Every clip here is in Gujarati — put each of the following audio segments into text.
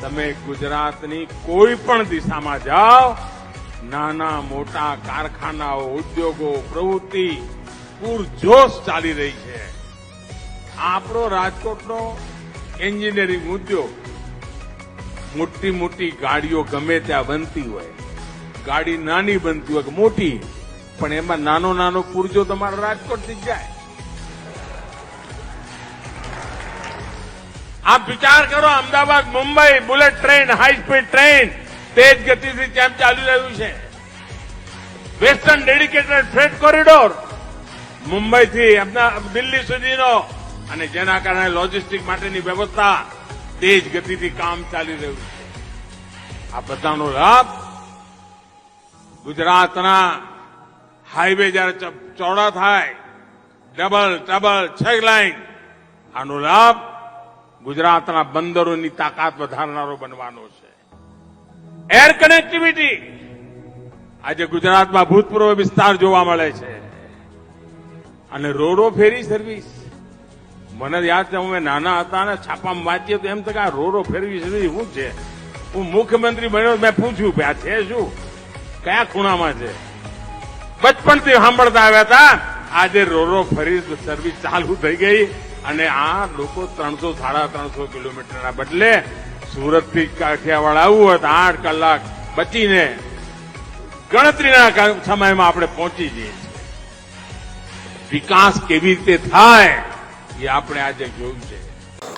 તમે ગુજરાતની કોઈ પણ દિશામાં જાઓ, નાના મોટા કારખાનાઓ, ઉદ્યોગો, પ્રવૃત્તિ, પૂરજોશ ચાલી રહી છે. આપણો રાજકોટનો એન્જિનિયરિંગ ઉદ્યોગ, મોટી મોટી ગાડીઓ ગમે ત્યાં બનતી હોય, ગાડી નાની બનતી હોય કે મોટી, પણ એમાં નાનો નાનો પુરજો તમારા રાજકોટથી જાય. આપ વિચાર કરો, Ahmedabad, Mumbai, bullet train high speed train, તેજ ગતિથી જેમ ચાલી રહ્યું છે? વેસ્ટર્ન ડેડિકેટેડ ફ્રેટ કોરિડોર, મુંબઈથી અમદા દિલ્હી સુધીનો અને જેના કારણે લોજિસ્ટિક માટેની વ્યવસ્થા તેજ ગતિથી કામ ચાલી રહ્યું છે. આ બધાનો લાભ ગુજરાતના હાઈવે જયારે ચોડા થાય, ડબલ ડબલ છ લાઈન, આનો લાભ ગુજરાતના બંદરોની તાકાત વધારનારો બનવાનો છે. એર કનેક્ટિવિટી આજે ગુજરાતમાં ભૂતપૂર્વ વિસ્તાર જોવા મળે છે. અને રોરો ફેરી સર્વિસ મને યાદ છે, અમે નાના હતા અને છાપામાં વાંચીએ તો એમ તો કે આ રોડો ફેરવી સર્વિસ શું છે? હું મુખ્યમંત્રી બન્યો મેં પૂછ્યું કે આ છે શું? કયા ખૂણામાં છે? બચપણથી સાંભળતા આવ્યા હતા? આજે રોરો ફરી સર્વિસ ચાલુ થઈ ગઈ અને આ લોકો ત્રણસો, સાડા ત્રણસો કિલોમીટરના બદલે સુરતથી કાઠિયાવાડ આવવું હોય તો આઠ કલાક બચીને ગણતરીના સમયમાં આપણે પહોંચી જઈએ. વિકાસ કેવી રીતે થાય એ આપણે આજે જોયું છે.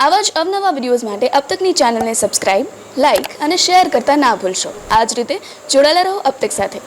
આવા જ અવનવા વિડીયોઝ માટે અબ તકની ચેનલને સબસ્ક્રાઇબ, લાઇક અને શેર કરતા ના ભૂલશો. આ જ રીતે જોડાયેલા રહો અબ તક સાથે.